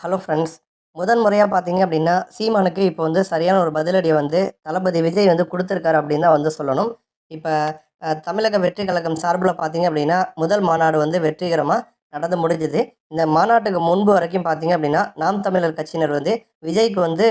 Hello friends. முதன் முறையாக பார்த்தீங்க அப்படின்னா சீமானுக்கு இப்போ வந்து சரியான ஒரு பதிலடியை வந்து தளபதி விஜய் வந்து கொடுத்துருக்காரு அப்படின்னு தான் வந்து சொல்லணும். இப்போ தமிழக வெற்றி கழகம் சார்பில் பார்த்தீங்க அப்படின்னா முதல் மாநாடு வந்து வெற்றிகரமாக நடந்து முடிஞ்சுது. இந்த மாநாட்டுக்கு முன்பு வரைக்கும் பார்த்தீங்க அப்படின்னா நாம் தமிழர் கட்சியினர் வந்து விஜய்க்கு வந்து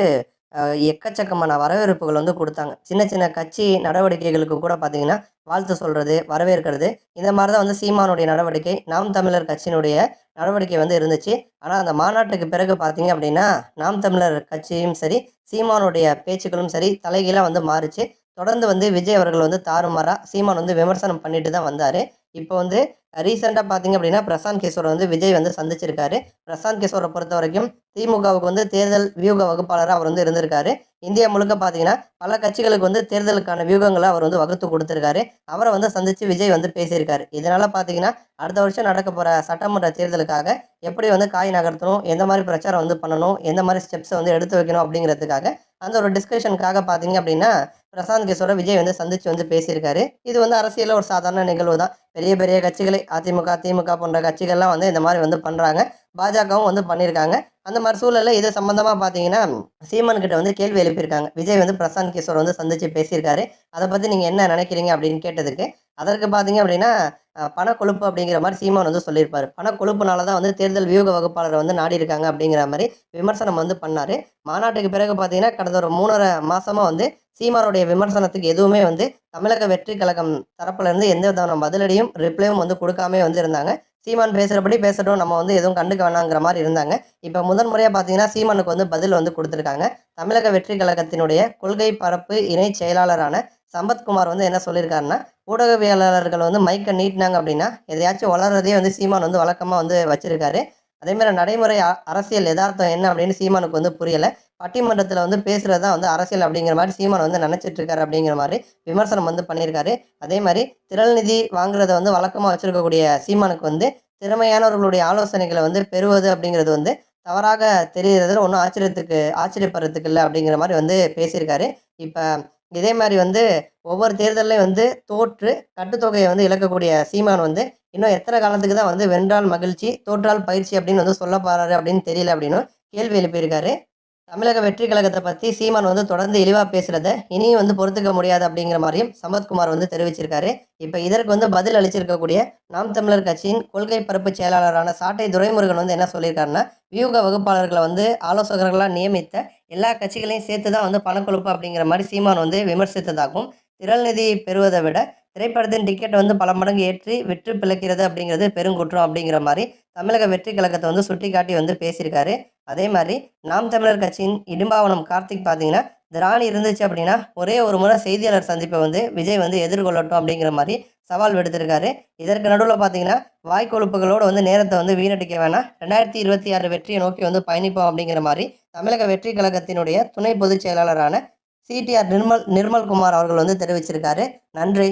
எக்கச்சக்கமான வரவேற்புகள் வந்து கொடுத்தாங்க. சின்ன சின்ன கட்சி நடவடிக்கைகளுக்கு கூட பார்த்தீங்கன்னா வாழ்த்து சொல்கிறது வரவேற்கிறது இந்த மாதிரி தான் வந்து சீமானுடைய நடவடிக்கை நாம் தமிழர் கட்சியினுடைய நடவடிக்கை வந்து இருந்துச்சு. ஆனால் அந்த மாநாட்டுக்கு பிறகு பார்த்தீங்க அப்படின்னா நாம் தமிழர் கட்சியும் சரி சீமானுடைய பேச்சுக்களும் சரி தலைகீழாக வந்து மாறிச்சு. தொடர்ந்து வந்து விஜய் அவர்கள் வந்து தாறுமாறாக சீமான் வந்து விமர்சனம் பண்ணிட்டு தான் வந்தார். இப்போ வந்து ரீசெண்டாக பார்த்தீங்க அப்படின்னா பிரசாந்த் கிஷோரை வந்து விஜய் வந்து சந்திச்சிருக்காரு. பிரசாந்த் கிஷோரை பொறுத்த வரைக்கும் திமுகவுக்கு வந்து தேர்தல் வியூக வகுப்பாளராக அவர் வந்து இருந்திருக்காரு. இந்தியா முழுக்க பார்த்தீங்கன்னா பல கட்சிகளுக்கு வந்து தேர்தலுக்கான வியூகங்களை அவர் வந்து வகுத்து கொடுத்துருக்காரு. அவரை வந்து சந்தித்து விஜய் வந்து பேசியிருக்காரு. இதனால் பார்த்தீங்கன்னா அடுத்த வருஷம் நடக்க போகிற சட்டமன்ற தேர்தலுக்காக எப்படி வந்து காய் நகர்த்தணும் எந்த மாதிரி பிரச்சாரம் வந்து பண்ணணும் எந்த மாதிரி ஸ்டெப்ஸை வந்து எடுத்து வைக்கணும் அப்படிங்கிறதுக்காக அந்த ஒரு டிஸ்கஷனுக்காக பார்த்தீங்க அப்படின்னா பிரசாந்த் கிஷோரை விஜய் வந்து சந்தித்து வந்து பேசியிருக்காரு. இது வந்து அரசியலில் ஒரு சாதாரண நிகழ்வு தான். பெரிய பெரிய கட்சிகளை அதிமுக திமுக போன்ற கட்சிகள்லாம் வந்து இந்த மாதிரி வந்து பண்ணுறாங்க பாஜகவும் வந்து பண்ணியிருக்காங்க. அந்த மாதிரி சூழலில் இது சம்மந்தமாக பார்த்தீங்கன்னா சீமான் கிட்ட வந்து கேள்வி எழுப்பியிருக்காங்க. விஜய் வந்து பிரசாந்த் கிஷோர் வந்து சந்தித்து பேசியிருக்காரு. அதை பற்றி நீங்கள் என்ன நினைக்கிறீங்க அப்படின்னு கேட்டதுக்கு அதற்கு பார்த்தீங்க அப்படின்னா பண பணக்கொழுப்பு அப்படிங்கிற மாதிரி சீமான் வந்து சொல்லியிருப்பார். பணக்கொழுப்புனால தான் வந்து தேர்தல் வியூக வகுப்பாளரை வந்து நாடி இருக்காங்க அப்படிங்கிற மாதிரி விமர்சனம் வந்து பண்ணார். மாநாட்டுக்கு பிறகு பார்த்தீங்கன்னா கடந்த ஒரு மூணரை மாதமாக வந்து சீமானுடைய விமர்சனத்துக்கு எதுவுமே வந்து தமிழக வெற்றி கழகம் தரப்புலேருந்து எந்த விதமான பதிலடியும் ரிப்ளையும் வந்து கொடுக்காம வந்து இருந்தாங்க. சீமான் பேசுகிறபடி பேசட்டும் நம்ம வந்து எதுவும் கண்டுக்க வேணாங்கிற மாதிரி இருந்தாங்க. இப்போ முதன் முறையாக பார்த்தீங்கன்னா சீமானுக்கு வந்து பதில் வந்து கொடுத்துருக்காங்க. தமிழக வெற்றி கழகத்தினுடைய கொள்கை பரப்பு இணை செயலாளரான சம்பத்குமார் வந்து என்ன சொல்லியிருக்காருன்னா ஊடகவியலாளர்கள் வந்து மைக்கை நீட்டினாங்க அப்படின்னா எதையாச்சும் வளர்றதே வந்து சீமான் வந்து வழக்கமாக வந்து வச்சிருக்காரு. அதே மாதிரி நடைமுறை அரசியல் யதார்த்தம் என்ன அப்படின்னு சீமானுக்கு வந்து புரியலை. பட்டிமன்றத்தில் வந்து பேசுகிறது தான் வந்து அரசியல் அப்படிங்கிற மாதிரி சீமான் வந்து நினச்சிட்டு இருக்காரு அப்படிங்கிற மாதிரி விமர்சனம் வந்து பண்ணியிருக்காரு. அதே மாதிரி திரள் நிதி வாங்குறத வந்து வழக்கமாக வச்சுருக்கக்கூடிய சீமானுக்கு வந்து திறமையானவர்களுடைய ஆலோசனைகளை வந்து பெறுவது அப்படிங்கிறது வந்து தவறாக தெரிகிறதுல ஒன்றும் ஆச்சரியத்துக்கு ஆச்சரியப்படுறதுக்கு இல்லை அப்படிங்கிற மாதிரி வந்து பேசியிருக்காரு. இப்போ இதே மாதிரி வந்து ஒவ்வொரு தேர்தல்லையும் வந்து தோற்று கட்டுத்தொகையை வந்து இழக்கக்கூடிய சீமான் வந்து இன்னும் எத்தனை காலத்துக்கு தான் வந்து வென்றால் மகிழ்ச்சி தோற்றால் பயிற்சி அப்படின்னு வந்து சொல்ல போறாரு அப்படின்னு தெரியல அப்படின்னு கேள்வி எழுப்பியிருக்காரு. தமிழக வெற்றி கழகத்தை பற்றி சீமான் வந்து தொடர்ந்து இழிவாக பேசுகிறத இனியும் வந்து பொறுத்துக்க முடியாது அப்படிங்கிற மாதிரியும் சம்பத்குமார் வந்து தெரிவிச்சிருக்காரு. இப்போ இதற்கு வந்து பதில் அளிச்சிருக்கக்கூடிய நாம் தமிழர் கட்சியின் கொள்கை பரப்பு செயலாளரான சாட்டை துரைமுருகன் வந்து என்ன சொல்லியிருக்காருன்னா வியூக வகுப்பாளர்களை வந்து ஆலோசகர்களாக நியமித்த எல்லா கட்சிகளையும் சேர்த்து தான் வந்து பணக்கொழுப்பு அப்படிங்கிற மாதிரி சீமான் வந்து விமர்சித்ததாகவும் திரள் நிதி பெறுவதை விட திரைப்படத்தின் டிக்கெட் வந்து பல மடங்கு ஏற்றி வெற்றி பிழைக்கிறது அப்படிங்கிறது பெருங்குற்றம் அப்படிங்கிற மாதிரி தமிழக வெற்றி கழகத்தை வந்து சுட்டிக்காட்டி வந்து பேசியிருக்காரு. அதே மாதிரி நாம் தமிழர் கட்சியின் இடும்பாவனம் கார்த்திக் பார்த்தீங்கன்னா திராணி இருந்துச்சு அப்படின்னா ஒரே ஒரு முறை செய்தியாளர் சந்திப்பை வந்து விஜய் வந்து எதிர்கொள்ளட்டும் அப்படிங்கிற மாதிரி சவால் விடுத்திருக்காரு. இதற்கு நடுவில் பார்த்தீங்கன்னா வாய்க்கொழுப்புகளோடு வந்து நேரத்தை வந்து வீணடிக்க வேணாம். ரெண்டாயிரத்தி இருபத்தி ஆறு வெற்றியை நோக்கி வந்து பயணிப்போம் அப்படிங்கிற மாதிரி தமிழக வெற்றி கழகத்தினுடைய துணை பொதுச் செயலாளரான சிடிஆர் நிர்மல் நிர்மல்குமார் அவர்கள் வந்து தெரிவிச்சிருக்காரு. நன்றி.